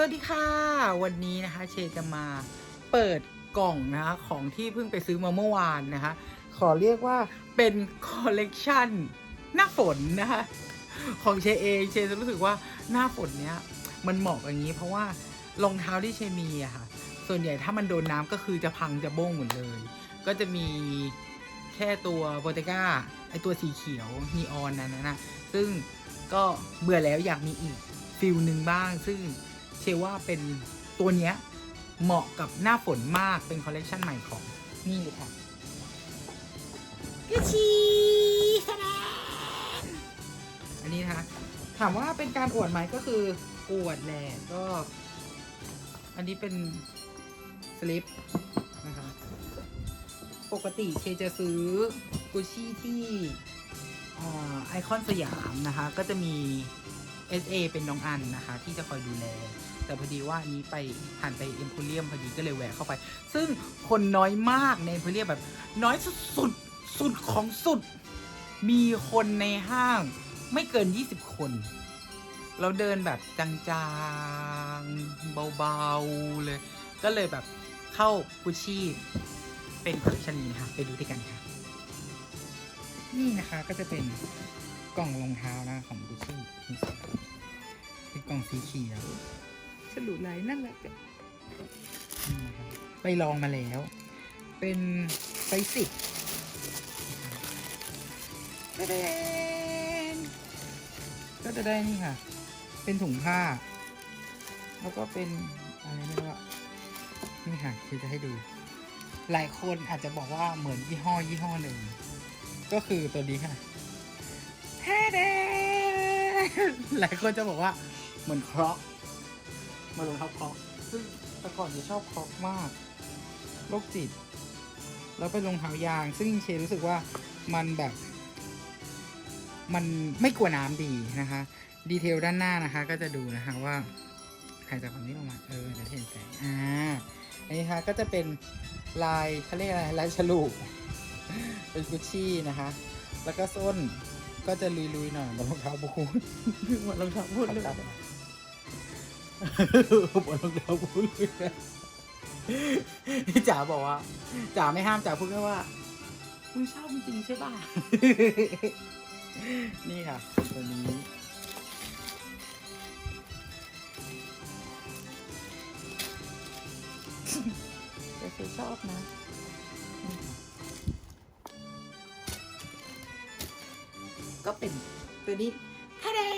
สวัสดีค่ะ วันนี้นะคะเชจะมาเปิดกล่องนะคะของที่เพิ่งไปซื้อมาเมื่อวานนะคะ ขอเรียกว่าเป็นคอลเลกชันหน้าฝนนะคะของเชเองเชจะรู้สึกว่าหน้าฝนเนี้ยมันเหมาะอย่างนี้ เพราะว่ารองเท้าที่เชมีอะค่ะ ส่วนใหญ่ถ้ามันโดนน้ำก็คือจะพังจะโบ้งหมดเลย ก็จะมีแค่ตัวโบเตก้าไอตัวสีเขียวนีออนนั้นนะซึ่งก็เบื่อแล้วอยากมีอีกฟิลหนึ่งบ้าง ซึ่ง ชื่อว่าเป็นตัวเนี้ยเหมาะกับหน้าฝนมากเป็นคอลเลกชันใหม่ของนี่เลยค่ะกระชีสนานอันนี้นะคะถามว่าเป็นการอวดไหมก็คืออวดแหละก็ อันนี้เป็นสลิปนะคะปกติเคจะซื้อกุชชี่ที่ไอคอนสยามนะคะ ก็จะมี SA เป็นน้องอันนะคะ ที่จะคอยดูแล แต่พอดีว่านี้ไปผ่านไปเอ็มโพเรียมพอดีก็เลยแวะเข้าไป ซึ่งคนน้อยมากในเอ็มโพเรียมแบบ น้อยสุดสุดสุดของสุด มีคนในห้างไม่เกิน 20 คน เราเดินแบบจางๆ เบาๆ เลย ก็เลยแบบเข้ากุชชี่เป็นคอลเลคชันนี้นะคะไปดูด้วยกันค่ะ นี่นะคะก็จะเป็นกล่องรองเท้านะของกุชชี่เป็นกล่องสีเขียว ฉลุลายนั่นแหละไปลองมาแล้ว เป็นไซส์สิบก็จะได้นี่ค่ะ เป็นถุงผ้า แล้วก็เป็นอะไรไม่รู้นี่ค่ะคือจะให้ดู หลายคนอาจจะบอกว่าเหมือนยี่ห้อยี่ห้อหนึ่ง ก็คือตัวนี้ค่ะแท้เดหลายคนจะบอกว่าเหมือนครอก มือนรองเท้าคอกซึ่งแต่ก่อนจะชอบครอกมากโรคจิต แล้วเป็นรองเท้ายาง ซึ่งเชรู้สึกว่ามันแบบ มันไม่กลัวน้ำดีนะคะ ดีเทลด้านหน้านะคะ ก็จะดูนะคะว่าถ่ายจากฝั่งนี้ออกมาเออจะเห็นแสงอ่าอันนี้นะคะก็จะเป็นลายเขาเรียกอะไรลายฉลุเป็นกุชชี่นะคะ แล้วก็ส้นก็จะลุยๆหน่อยมือนรองเท้าบูทรองเท้าบูทเลย เหมือนรองเท้าบูทเลยพี่จ๋าบอกว่าจ๋าไม่ห้ามจ๋าพูดแค่ว่ามึงชอบจริงๆใช่ป่ะ นี่ค่ะ ตัวนี้แต่เคยชอบนะอืมก็เป็นตัวนี้ทะเดนเ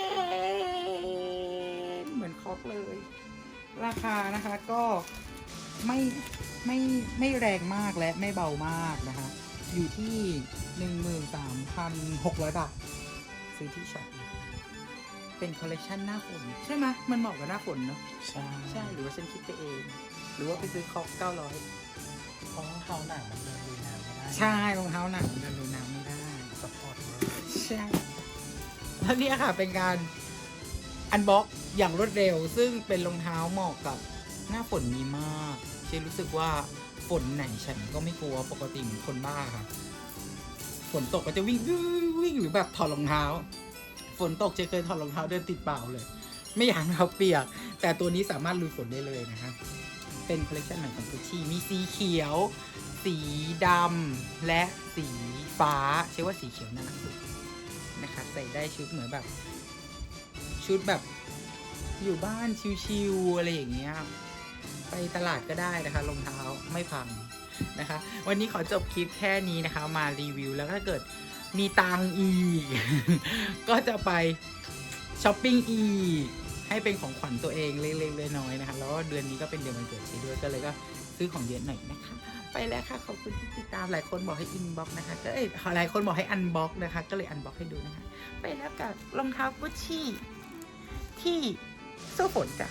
หมื อนคอกเลย ราคานะคะก็ไม่ไม่ไม่แรงมากและไม่เบามากนะคะ อยู่ที่หนึ่งหมื่นสามพันหกร้อยบาท ซื้อที่ช็อปนะเป็นคอลเลคชันหน้าฝนใช่ไหมมันเหมาะกับหน้าฝนเนาะใช่ใช่หรือว่าฉันคิดไปเอง หรือว่าไปซื้อคอกเก้าร้อยเพราะรองเท้าหนังมันเดินลุยน้ำไม่ได้ใช่รองเท้าหนังเดินลุยน้ำไม่ได้สปอร์ตเวิร์ใช่แล้วเนี่ยค่ะเป็นการ อันบ็อกอย่างรวดเร็ว ซึ่งเป็นรองเท้าเหมาะกับหน้าฝนนี้มากเจรู้สึกว่าฝนไหนฉันก็ไม่กลัวปกติเหมือนคนบ้าค่ะฝนตกก็จะวิ่งวิ่งหรือแบบถอดรองเท้า ฝนตกเจเคยถอดรองเท้าเดินติดเปล่าเลย ไม่อยากให้เราเปียก แต่ตัวนี้สามารถลุยฝนได้เลยนะคะ เป็นคอลเลคชันใหม่ของกุชชี่มีสีเขียว สีดำและสีฟ้าเชื่อว่าสีเขียวน่ารักสุดนะคะใส่ได้ชุดเหมือนแบบ ชุดแบบอยู่บ้านชิวๆอะไรอย่างเงี้ย ไปตลาดก็ได้นะคะรองเท้าไม่พังนะคะ วันนี้ขอจบคลิปแค่นี้นะคะ มารีวิวแล้วถ้าเกิดมีตังอีก ก็จะไปช้อปปิ้งอีก ให้เป็นของขวัญตัวเองเล็กๆน้อยๆนะคะ แล้วเดือนนี้ก็เป็นเดือนวันเกิดชีด้วยก็เลยก็ซื้อของเยอะหน่อยนะคะ ไปแล้วค่ะ ขอบคุณที่ติดตามหลายคนบอกให้อินบ็อกนะคะ ก็เอ้ยหลายคนบอกให้อันบ็อกนะคะ ก็เลยอันบ็อกให้ดูนะคะ ไปแล้วกับรองเท้ากุชชี่ ที่สู้ฝนจ้ะ